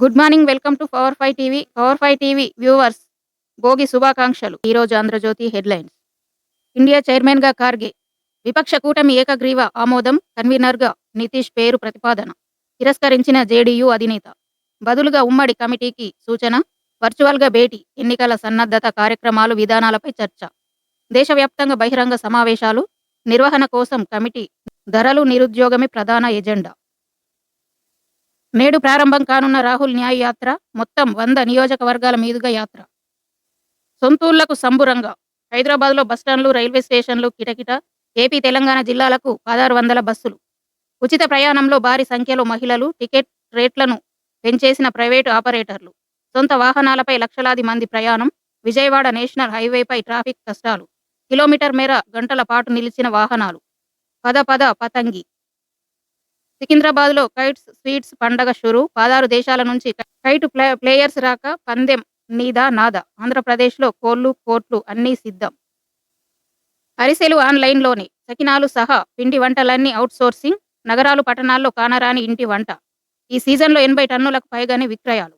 Good morning welcome to power five TV. Power five TV viewers Bhogi శుభాకాంక్షలు. ఈరోజు Andhra Jyothi headlines. India చైర్మన్గా ఖార్గే విపక్ష కూటమి ఏకగ్రీవ ఆమోదం కన్వీనర్గా నితీష్ పేరు ప్రతిపాదన. తిరస్కరించిన జేడీయూ అధినేత. బదులుగా ఉమ్మడి కమిటీకి సూచన వర్చువల్గా భేటీ ఎన్నికల సన్నద్ధత కార్యక్రమాలు విధానాలపై చర్చ. దేశవ్యాప్తంగా బహిరంగ సమావేశాలు నిర్వహణ కోసం కమిటీ ధరలు నిరుద్యోగమే ప్రధాన ఎజెండా. నేడు ప్రారంభం కానున్న రాహుల్ న్యాయ యాత్ర మొత్తం వంద నియోజకవర్గాల మీదుగా యాత్ర. సొంతూళ్ళకు సంబురంగా హైదరాబాద్లో బస్టాండ్లు రైల్వే స్టేషన్లు కిటకిట ఏపీ తెలంగాణ జిల్లాలకు పదహారు వందల బస్సులు. ఉచిత ప్రయాణంలో భారీ సంఖ్యలో మహిళలు టికెట్ రేట్లను పెంచేసిన ప్రైవేటు ఆపరేటర్లు. సొంత వాహనాలపై లక్షలాది మంది ప్రయాణం విజయవాడ నేషనల్ హైవేపై ట్రాఫిక్ కష్టాలు. కిలోమీటర్ మేర గంటల పాటు నిలిచిన వాహనాలు. పద పద పతంగి. సికింద్రాబాద్లో కైట్స్ స్వీట్స్ పండగ షురు. పదహారు దేశాల నుంచి కైట్ ప్లే ప్లేయర్స్ రాక పందెం నీదా నాదా. ఆంధ్రప్రదేశ్లో కోళ్ళు కోట్లు అన్నీ సిద్ధం. అరిసెలు ఆన్లైన్లోనే. సకినాలు సహా పిండి వంటలన్నీ అవుట్సోర్సింగ్. నగరాలు పట్టణాల్లో కానరాని ఇంటి వంట. ఈ సీజన్లో ఎనభై టన్నులకు పైగానే విక్రయాలు.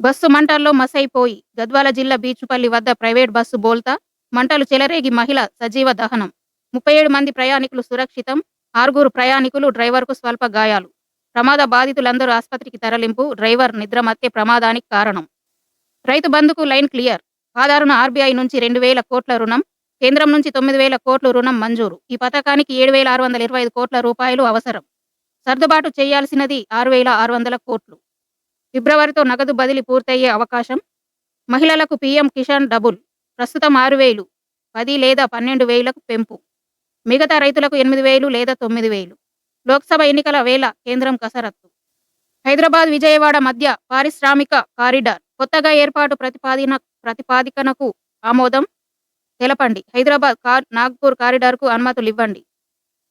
బస్సు మంటల్లో మసైపోయి గద్వాల జిల్లా బీచుపల్లి వద్ద ప్రైవేట్ బస్సు బోల్తా. మంటలు చెలరేగి మహిళ సజీవ దహనం. ముప్పై ఏడు మంది ప్రయాణికులు సురక్షితం. ఆరుగురు ప్రయాణికులు డ్రైవర్కు స్వల్ప గాయాలు. ప్రమాద బాధితులందరూ ఆసుపత్రికి తరలింపు డ్రైవర్ నిద్రమత్తే ప్రమాదానికి కారణం. రైతు బంధుకు లైన్ క్లియర్. ఆధారున ఆర్బీఐ నుంచి రెండు వేల కోట్ల రుణం కేంద్రం నుంచి తొమ్మిది వేల కోట్ల రుణం మంజూరు. ఈ పథకానికి ఏడు వేల ఆరు వందల ఇరవై ఐదు కోట్ల రూపాయలు అవసరం. సర్దుబాటు చేయాల్సినది ఆరు వేల ఆరు వందల కోట్లు. ఫిబ్రవరితో నగదు బదిలీ పూర్తయ్యే అవకాశం? మహిళలకు పీఎం కిసాన్ డబుల్. ప్రస్తుతం ఆరు వేలు పది లేదా పన్నెండు వేలకు పెంపు. మిగతా రైతులకు ఎనిమిది వేలు లేదా తొమ్మిది వేలు. లోక్సభ ఎన్నికల వేళ కేంద్రం కసరత్తు. హైదరాబాద్ విజయవాడ మధ్య పారిశ్రామిక కారిడార్ కొత్తగా ఏర్పాటు ప్రతిపాదిన ప్రతిపాదికనకు ఆమోదం? తెలపండి. హైదరాబాద్ కార్ నాగ్పూర్ కారిడార్కు అనుమతులు ఇవ్వండి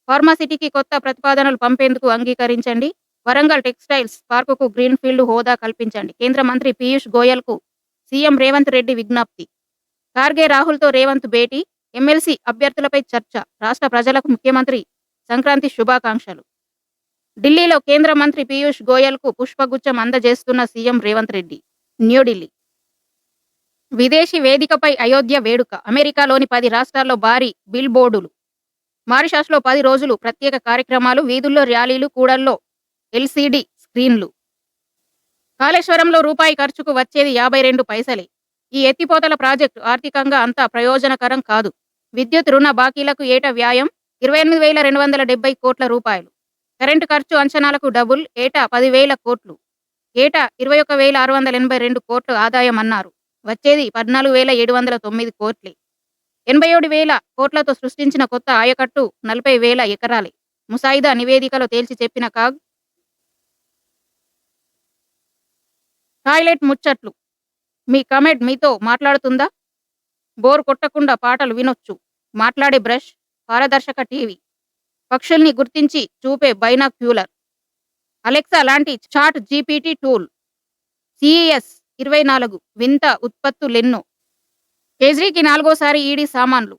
ఫార్మాసిటీకి కొత్త ప్రతిపాదనలు పంపేందుకు అంగీకరించండి. వరంగల్ టెక్స్టైల్స్ పార్కుకు గ్రీన్ ఫీల్డ్ హోదా కల్పించండి. కేంద్ర మంత్రి పీయూష్ గోయల్కు సీఎం రేవంత్ రెడ్డి విజ్ఞప్తి. ఖార్గే రాహుల్తో రేవంత్ భేటీ? ఎమ్మెల్సీ అభ్యర్థులపై చర్చ. రాష్ట్ర ప్రజలకు ముఖ్యమంత్రి సంక్రాంతి శుభాకాంక్షలు. ఢిల్లీలో కేంద్ర మంత్రి పీయూష్ గోయల్కు పుష్పగుచ్చం అందజేస్తున్న సీఎం రేవంత్ రెడ్డి. న్యూఢిల్లీ. విదేశీ వేదికపై అయోధ్య వేడుక. అమెరికాలోని పది రాష్ట్రాల్లో భారీ బిల్ బోర్డులు మారిషాస్లో పది రోజులు ప్రత్యేక కార్యక్రమాలు వీధుల్లో ర్యాలీలు కూడల్లో ఎల్సీడీ స్క్రీన్లు. కాళేశ్వరంలో రూపాయి ఖర్చుకు వచ్చేది యాభై రెండు పైసలే. ఈ ఎత్తిపోతల ప్రాజెక్టు ఆర్థికంగా అంత ప్రయోజనకరం కాదు. విద్యుత్ రుణ బాకీలకు ఏటా వ్యాయం? ఇరవై ఎనిమిది వేల రెండు వందల డెబ్బై కోట్ల రూపాయలు. కరెంటు ఖర్చు అంచనాలకు డబుల్ ఏటా పదివేల కోట్లు. ఏటా ఇరవై ఒక వేల ఆరు వందల ఎనభై రెండు కోట్లు ఆదాయం అన్నారు. వచ్చేది పద్నాలుగు వేల ఏడు వందల తొమ్మిది కోట్లే. ఎనభై ఏడు వేల కోట్లతో సృష్టించిన కొత్త ఆయకట్టు నలభై వేల ఎకరాలే. ముసాయిదా నివేదికలో తేల్చి చెప్పిన కాగ్? టాయిలెట్ ముచ్చట్లు. మీ కమెడ్ మీతో మాట్లాడుతుందా? బోర్ కొట్టకుండా పాటలు వినొచ్చు. మాట్లాడే బ్రష్ పారదర్శక టీవీ. పక్షుల్ని గుర్తించి చూపే బైనాక్యూలర్. అలెక్సా లాంటి చాట్ జీపీటీ టూల్. సిఈఎస్ ఇరవై నాలుగు వింత ఉత్పత్తులెన్నో కేజ్రీకి నాలుగోసారి ఈడీ సామాన్లు.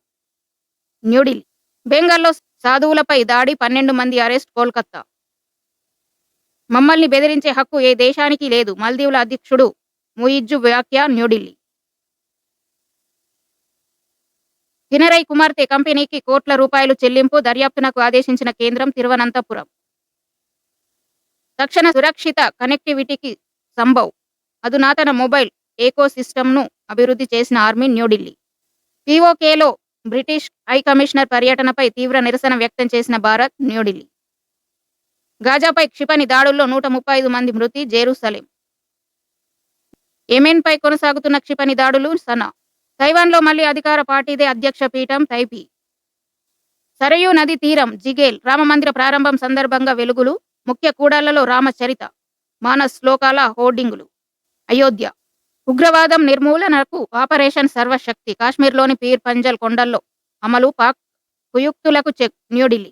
న్యూఢిల్లీ. బెంగాల్లో సాధువులపై దాడి పన్నెండు మంది అరెస్ట్ కోల్కత్తా. మమ్మల్ని బెదిరించే హక్కు ఏ దేశానికి లేదు మల్దీవుల అధ్యక్షుడు ముయిజ్జు వ్యాఖ్య న్యూఢిల్లీ. కినరై కుమార్తె కంపెనీకి కోట్ల రూపాయలు చెల్లింపు దర్యాప్తునకు ఆదేశించిన కేంద్రం తిరువనంతపురం. తక్షణ సురక్షిత కనెక్టివిటీకి సంభవ్. అధునాతన మొబైల్ ఏకో సిస్టమ్ను అభివృద్ధి చేసిన ఆర్మీ న్యూఢిల్లీ. పీఓకేలో బ్రిటిష్ హై కమిషనర్ పర్యటనపై తీవ్ర నిరసన వ్యక్తం చేసిన భారత్ న్యూఢిల్లీ. గాజాపై క్షిపణి దాడుల్లో నూట ముప్పై ఐదు మంది మృతి జెరూసలేం. యెమెన్పై కొనసాగుతున్న క్షిపణి దాడులు సనా. తైవాన్లో మళ్ళీ అధికార పార్టీదే అధ్యక్ష పీఠం తైపీ. సరయూ నది తీరం జిగేల్ రామమందిర ప్రారంభం సందర్భంగా వెలుగులు ముఖ్య కూడళ్ళలో రామచరిత మానస్ శ్లోకాల హోర్డింగులు. అయోధ్య. ఉగ్రవాదం నిర్మూలనకు ఆపరేషన్ సర్వశక్తి కాశ్మీర్లోని పీర్ పంజల్ కొండల్లో అమలు పాక్ కుయుక్తులకు చెక్ న్యూఢిల్లీ.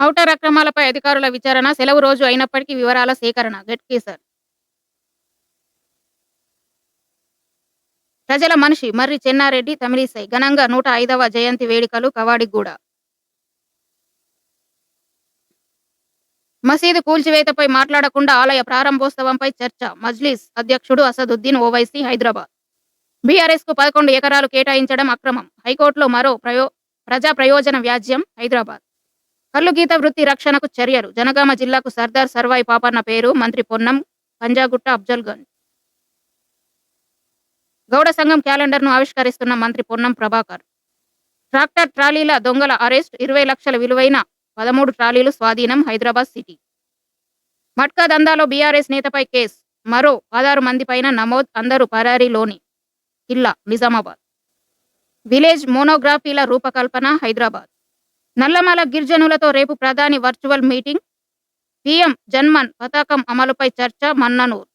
ఔటర్ అక్రమాలపై అధికారుల విచారణ సెలవు రోజు అయినప్పటికీ వివరాల సేకరణ గట్కేసర్. ప్రజల మనిషి మర్రి చెన్నారెడ్డి తమిళిసై. ఘనంగా నూట ఐదవ జయంతి వేడుకలు కవాడిగూడ. మసీదు కూల్చివేతపై మాట్లాడకుండా ఆలయ ప్రారంభోత్సవంపై చర్చ. మజ్లిస్ అధ్యక్షుడు అసదుద్దీన్ ఓవైసీ హైదరాబాద్. బీఆర్ఎస్కు పదకొండు ఎకరాలు కేటాయించడం అక్రమం. హైకోర్టులో మరో ప్రయో ప్రజా ప్రయోజన వ్యాజ్యం హైదరాబాద్. కల్లు గీత వృత్తి రక్షణకు చర్యలు. జనగామ జిల్లాకు సర్దార్ సర్వాయి పాపన్న పేరు. మంత్రి పొన్నం పంజాగుట్ట అఫ్జల్గంజ్. గౌడ సంఘం క్యాలెండర్ను ఆవిష్కరిస్తున్న మంత్రి పొన్నం ప్రభాకర్. ట్రాక్టర్ ట్రాలీల దొంగల అరెస్ట్ ఇరవై లక్షల విలువైన పదమూడు ట్రాలీలు స్వాధీనం హైదరాబాద్ సిటీ. మట్కా దందాలో బీఆర్ఎస్ నేతపై కేసు మరో పదహారు మంది పైన నమోద్ అందరూ పరారీలోని కిల్లా నిజామాబాద్. విలేజ్ మోనోగ్రాఫీల రూపకల్పన హైదరాబాద్. నల్లమల గిరిజనులతో రేపు ప్రధాని వర్చువల్ మీటింగ్ పీఎం జన్మన్ పతాకం అమలుపై చర్చ మన్ననూర్.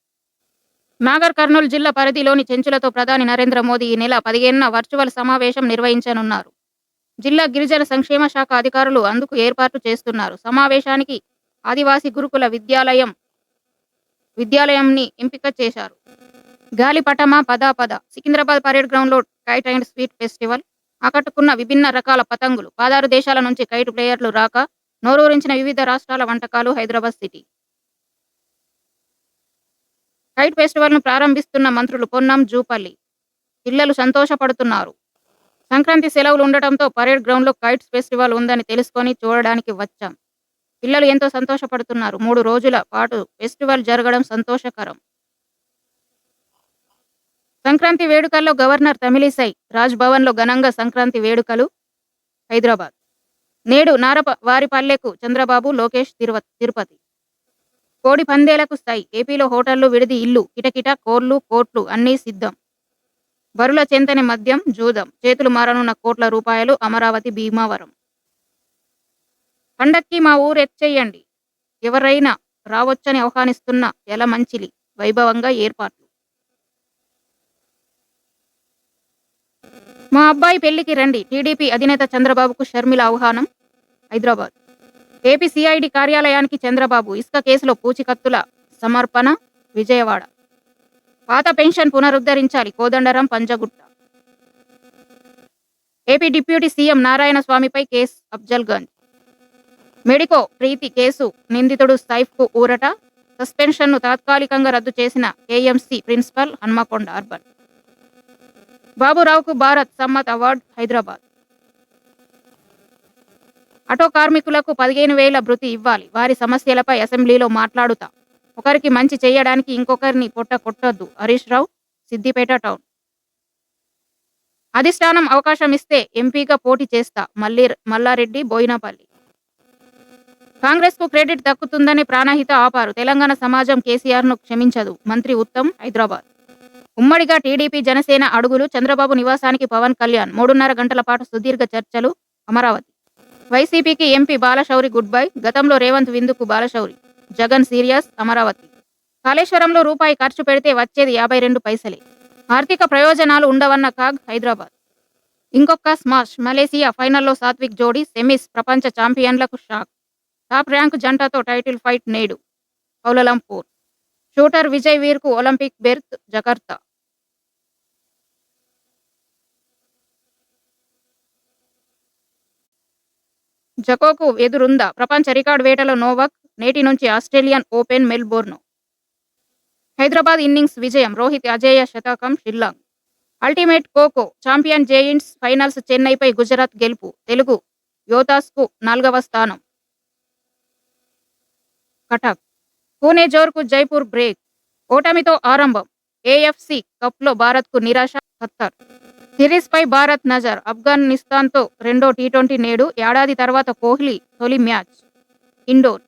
నాగర్ కర్నూలు జిల్లా పరిధిలోని చెంచులతో ప్రధాని నరేంద్ర మోదీ ఈ నెల పదిహేనున వర్చువల్ సమావేశం నిర్వహించనున్నారు. జిల్లా గిరిజన సంక్షేమ శాఖ అధికారులు అందుకు ఏర్పాట్లు చేస్తున్నారు. సమావేశానికి ఆదివాసీ గురుకుల విద్యాలయం విద్యాలయంని ఎంపిక చేశారు. గాలిపటమా పదాపద సికింద్రాబాద్ పరేడ్ గ్రౌండ్లో కైట్ అండ్ స్వీట్ ఫెస్టివల్ ఆకట్టుకున్న విభిన్న రకాల పతంగులు పదహారు దేశాల నుంచి కైట్ ప్లేయర్లు రాక నోరూరించిన వివిధ రాష్ట్రాల వంటకాలు హైదరాబాద్ సిటీ. కైట్ ఫెస్టివల్ను ప్రారంభిస్తున్న మంత్రులు పొన్నం జూపల్లి పిల్లలు సంతోషపడుతున్నారు. సంక్రాంతి సెలవులు ఉండటంతో పరేడ్ గ్రౌండ్లో కైట్స్ ఫెస్టివల్ ఉందని తెలుసుకొని చూడడానికి వచ్చాం. పిల్లలు ఎంతో సంతోషపడుతున్నారు. మూడు రోజుల పాటు ఫెస్టివల్ జరగడం సంతోషకరం. సంక్రాంతి వేడుకల్లో గవర్నర్ తమిళిసై రాజ్ భవన్లో ఘనంగా సంక్రాంతి వేడుకలు హైదరాబాద్. నేడు నారప వారిపల్లెకు చంద్రబాబు లోకేష్ తిరుపతి. కోడి పందేలకు స్థాయి. ఏపీలో హోటళ్ళు విడిది ఇల్లు కిటకిట కోర్లు కోట్లు అన్నీ సిద్ధం. బరుల చెంతని మద్యం జూదం. చేతులు మారనున్న కోట్ల రూపాయలు అమరావతి భీమావరం. పండక్కి మా ఊరు ఎచ్చేయండి ఎవరైనా రావచ్చని ఆహ్వానిస్తున్న యలమంచిలి వైభవంగా ఏర్పాట్లు. మా అబ్బాయి పెళ్ళికి రండి. టీడీపీ అధినేత చంద్రబాబుకు షర్మిల ఆహ్వానం. హైదరాబాద్. ఏపీ సిఐడి కార్యాలయానికి చంద్రబాబు ఇసుక కేసులో పూచికత్తుల సమర్పణ విజయవాడ. పాత pension పునరుద్ధరించాలి Kodandaram Panjagutta. AP deputy CM Narayana స్వామిపై case Afzalgunj medico Preethi case నిందితుడు సైఫ్కు ఊరట. సస్పెన్షన్ను తాత్కాలికంగా రద్దు చేసిన కేఎంసీ ప్రిన్సిపల్ హన్మకొండ అర్బన్. బాబురావుకు భారత్ సమ్మత్ అవార్డ్ హైదరాబాద్. ఆటో కార్మికులకు పదిహేను వేల భృతి ఇవ్వాలి. వారి సమస్యలపై అసెంబ్లీలో మాట్లాడుతా. ఒకరికి మంచి చేయడానికి ఇంకొకరిని పొట్ట కొట్టొద్దు. హరీష్ రావు సిద్దిపేట టౌన్. అధిష్టానం అవకాశం ఇస్తే ఎంపీగా పోటీ చేస్తా. మల్లి మల్లారెడ్డి బోయినపల్లి. కాంగ్రెస్కు క్రెడిట్ దక్కుతుందని ప్రాణహిత ఆపారు. తెలంగాణ సమాజం కేసీఆర్ను క్షమించదు. మంత్రి ఉత్తమ్ హైదరాబాద్. ఉమ్మడిగా టీడీపీ జనసేన అడుగులు చంద్రబాబు నివాసానికి పవన్ కళ్యాణ్. మూడున్నర గంటల పాటు సుదీర్ఘ చర్చలు అమరావతి. వైసీపీకి ఎంపీ బాలశౌరి గుడ్ బై. గతంలో రేవంత్ విందుకు బాలశౌరి. జగన్ సీరియస్ అమరావతి. కాళేశ్వరంలో రూపాయి ఖర్చు పెడితే వచ్చేది యాభై రెండు పైసలే. ఆర్థిక ప్రయోజనాలు ఉండవన్న కాగ్ హైదరాబాద్. ఇంకొక స్మాష్ మలేసియా ఫైనల్లో సాత్విక్ జోడీ సెమీస్ ప్రపంచ ఛాంపియన్లకు షాక్. టాప్ ర్యాంక్ జంటతో టైటిల్ ఫైట్ నేడు. Kuala Lumpur. షూటర్ విజయ్ వీర్కు ఒలింపిక్ బెర్త్ జకర్తా. జకోకు ఎదురుందా? ప్రపంచ రికార్డు వేటలో నోవాక్ నేటి నుంచి Australian Open Melbourne. Hyderabad innings విజయం రోహిత్ అజేయ శతకం Shillong. Ultimate kho kho champion giants finals చెన్నైపై Gujarat గెలుపు తెలుగు యోతాస్కు నాలుగవ స్థానం. కటక్. పూణే జోర్కు జైపూర్ బ్రేక్ ఓటమితో ఆరంభం ఏఎఫ్సి కప్లో భారత్కు నిరాశ ఖత్తర్. సిరీస్పై భారత్ నజర్ ఆఫ్ఘనిస్తాన్తో రెండో టీ ట్వంటీ నేడు ఏడాది తర్వాత కోహ్లీ తొలి మ్యాచ్. ఇండోర్.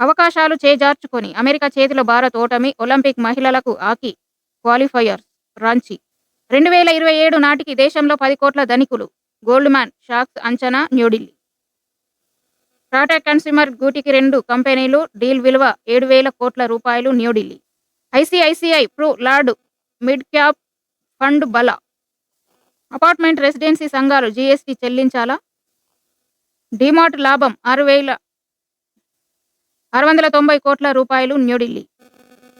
అవకాశాలు చేజార్చుకొని అమెరికా చేతిలో భారత్ ఓటమి ఒలింపిక్ మహిళలకు హాకీ క్వాలిఫైయర్స్ రాంచీ. రెండు వేల ఇరవై ఏడు నాటికి దేశంలో పది కోట్ల ధనికులు గోల్డ్ మ్యాన్ షాక్స్ అంచనా న్యూఢిల్లీ. టాటా కన్స్యూమర్ గూటికి రెండు కంపెనీలు డీల్ విలువ ఏడు వేల కోట్ల రూపాయలు New Delhi. ICICI Pru lord mid cap fund బల. అపార్ట్మెంట్ రెసిడెన్సీ సంఘాలు జీఎస్టీ చెల్లించాలా? డిమార్ట్ లాభం ఆరు వేల ఆరు వందల తొంభై కోట్ల రూపాయలు న్యూఢిల్లీ.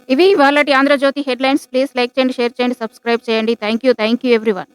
ఇవి వాళ్ళటి ఆంధ్రజ్యోతి హెడ్లైన్స్. ప్లీజ్ లైక్ చేయండి షేర్ చేయండి సబ్స్క్రైబ్ చేయండి. Thank you thank you everyone.